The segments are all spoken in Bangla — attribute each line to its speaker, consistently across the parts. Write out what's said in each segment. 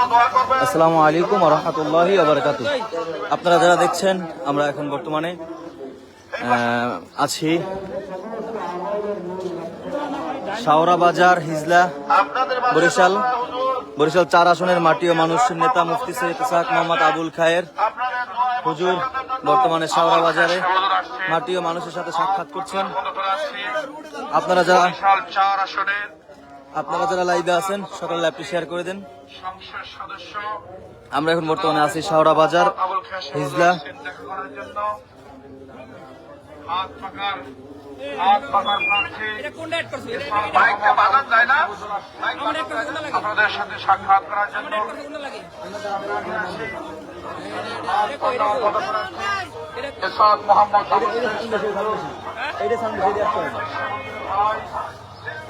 Speaker 1: আসসালামু আলাইকুম রহমতুল্লাহি আবরকাত আপনারা যারা দেখছেন, আমরা এখন বর্তমানে আছি শাওরা বাজার, হিজলা, বরিশাল। বরিশাল চার আসনের মাটি ও মানুষের নেতা মুফতি সৈয়দ ইসাহাক মোহাম্মদ আবুল খায়ের হুজুর বর্তমানে শাওরা বাজারে মাটি ও মানুষের সাথে সাক্ষাৎ করছেন। আপনারা যারা
Speaker 2: চার আসনের
Speaker 1: আপনারা যারা লাইভে আছেন সকালে লাইভটি শেয়ার করে দেন। আমরা এখন বর্তমানে আছি শাওরা বাজার হিজলা।
Speaker 2: আপনাদের সাথে সাক্ষাৎ করার জন্য।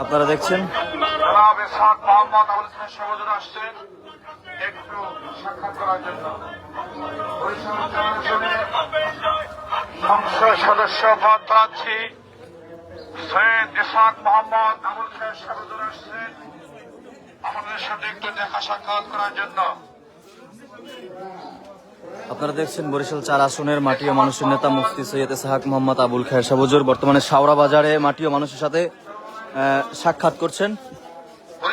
Speaker 1: আপনারা দেখছেন?
Speaker 2: সংসদ সদস্য পদ প্রার্থী সৈয়দ মোহাম্মদ আবুল আসছেন আপনাদের সাথে একটু দেখা সাক্ষাৎ করার জন্য।
Speaker 1: আপনারা দেখছেন বরিশাল চার আসনের মাটি ও মানুষের নেতা মুফতি সৈয়দ ইসাহাক মোহাম্মদ আবুল খায়ের সাবজুর বর্তমানে শাওরা বাজারে মাটি ও মানুষের সাথে সাক্ষাৎ করছেন।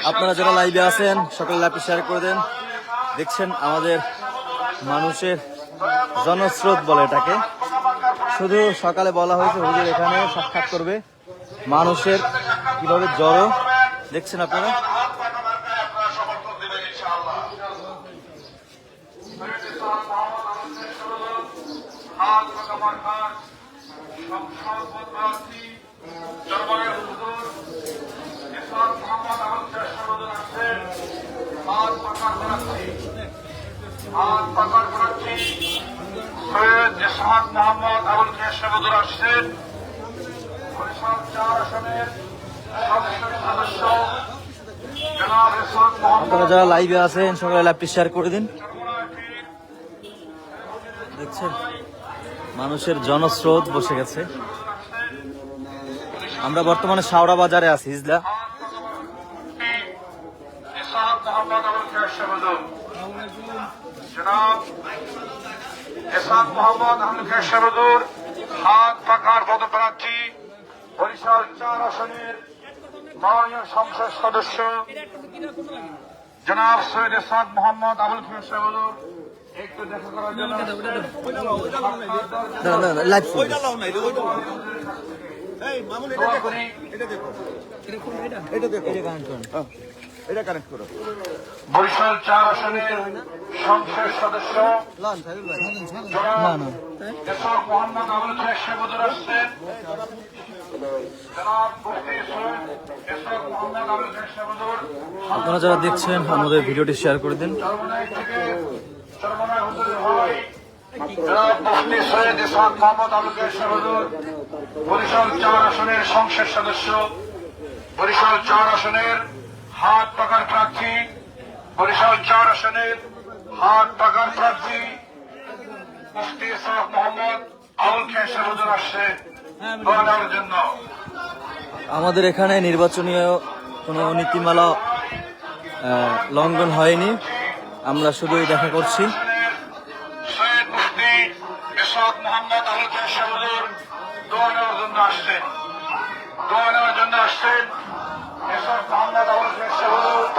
Speaker 1: আপনারা যারা লাইভে আছেন সকলে লাইভটি শেয়ার করে দেন। দেখছেন আমাদের মানুষের জনস্রোত বলে এটাকে। শুধু সকালে বলা হয়েছে, হুজুর এখানে সাক্ষাৎ করবে। মানুষের কীভাবে জড়ো। দেখছেন আপনারা
Speaker 2: পাকা মার্কায় আপনারা সমর্থন দেবেন ইনশাআল্লাহ সৈয়দ ইসাক মোহাম্মদ আবুল খায়ের সহজর হাত পাকা মার্কার সংসদ পদ প্রার্থী জনগণের হুজুর ইসাক মোহাম্মদ আবুল খায়ের সহজর আসছেন হাত পাকার প্রার্থী
Speaker 1: আপনারা যারা লাইভে আছেন, সকালে শেয়ার করে দিন। দেখছেন? মানুষের জনস্রোত বসে গেছে। আমরা বর্তমানে শাওরা বাজারে আছি হিজলা
Speaker 2: ইসহাক মোহাম্মদ আবুল খায়ের সহজর জনাব। ইসহাক মোহাম্মদ আবুল খায়ের হাত পাকার পদপ্রার্থী বরিশাল চার আসনের মাননীয় সংসদ সদস্য। জনাব সৈয়দ ইসহাক মোহাম্মদ আবুল খায়ের সহজর একটু দেখা করার জন্য জনাব মুফতি সৈয়দ এসব মোহাম্মদ আবুল খায়ের শেখুদুর
Speaker 1: আপনারা যারা দেখছেন আমাদের ভিডিওটি শেয়ার করে দিন।
Speaker 2: বরিশাল চার আসনের সংসদ সদস্য বরিশাল চার আসনের হাত পাকার প্রার্থী বরিশাল চার আসনের হাত পাকার প্রার্থী মুফতি ইসহাক মোহাম্মদ আবুল খায়ের শেখুদুর আসছে জন্য।
Speaker 1: আমাদের এখানে নির্বাচনীয় কোনো নীতিমালা লঙ্ঘন হয়নি। আমরা শুধুই দেখা করছি।
Speaker 2: মোহাম্মদ নেওয়ার জন্য আসছেন। দোয়া নেওয়ার জন্য আসছেন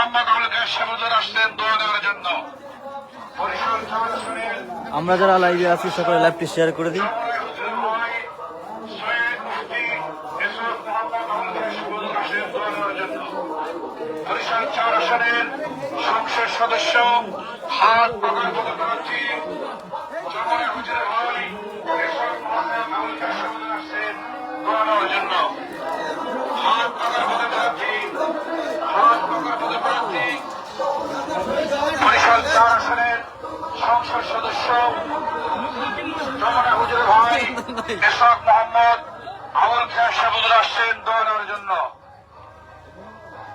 Speaker 2: মোহাম্মদ আসছেন দোয়া দেওয়ার জন্য।
Speaker 1: আমরা যারা লাইভে আছি সকলে লাইভটি শেয়ার করে
Speaker 2: আসনের সংসদ সদস্য হাত যমুনা হুজুর ভাই এসক মোহাম্মদ আবুল খায় সাবুদুর আসছেন দোয়া নেওয়ার জন্য।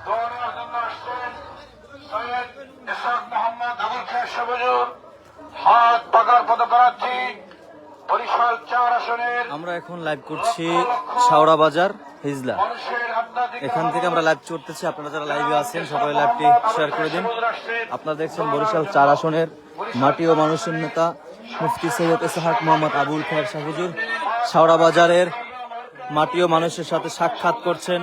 Speaker 2: দোয়া নেওয়ার জন্য আসছেন সৈয়দ এসক মোহাম্মদ আবুল খায় সাবুজুর হাত পাকার পদপ্রার্থী বরিশাল চার আসনের
Speaker 1: আমরা এখন লাইভ করছি শাওড়া বাজার। হিজলা। এখান থেকে আমরা লাইভ চড়তেছি। আপনারা যারা লাইভে আছেন, সবাই লাইভটি শেয়ার করে দিন। আপনারা দেখছেন বরিশাল চার আসনের মাটি ও মানুষের নেতা মুফতি সৈয়দ এসাহাক মোহাম্মদ আবুল খায়ের শাহজুর। শাওড়া বাজারের মাটি ও মানুষের সাথে সাক্ষাৎ করছেন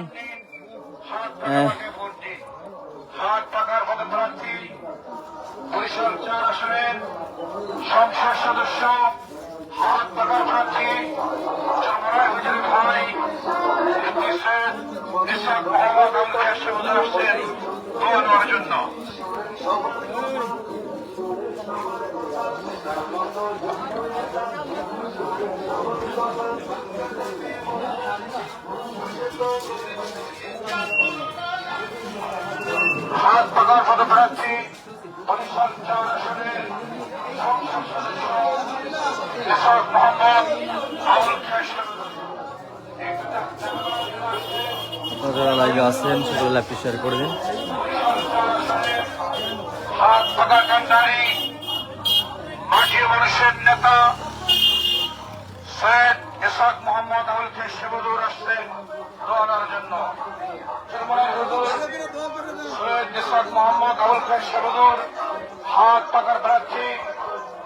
Speaker 2: সংসদ সদস্য হুজুর মোহাম্মদ জন্য হাত পাকার বরিশাল সদস্য মোহাম্মদ আবুল খায়ের সাহেব
Speaker 1: আপনারা যারা লাইভে আছেন সকলে লাইভটি শেয়ার করে দিন।
Speaker 2: নেতা, সৈয়দ ইসাক মোহাম্মদ আবুলকে সেবদুর আসছেন দোয়ানোর জন্য। সৈয়দ ইসাক মোহাম্মদ আবুলকে সেবদুর হাত পাকার প্রার্থী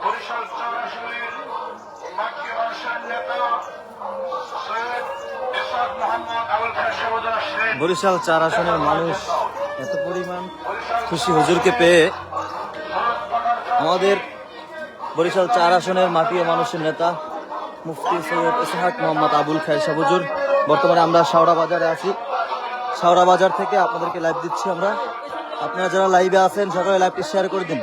Speaker 2: বরিশাল চার আসনের মানুষের নেতা সৈয়দ ইসাক মোহাম্মদ আবুলকে সেবদুর আসছেন
Speaker 1: বরিশাল চার আসনের মানুষ এত পরিমাণ খুশি হুজুরকে পেয়ে আমাদের বরিশাল চার আসনের মাটি মানুষের নেতা মুফতি সৈয়দ ইসহাক মোহাম্মদ আবুল খায় সাবুজুর। বর্তমানে আমরা শাওড়া বাজারে আছি। শাওড়া বাজার থেকে আপনাদেরকে লাইভ দিচ্ছি আমরা। আপনারা যারা লাইভে আছেন, সকলে লাইভটি শেয়ার করে দিন।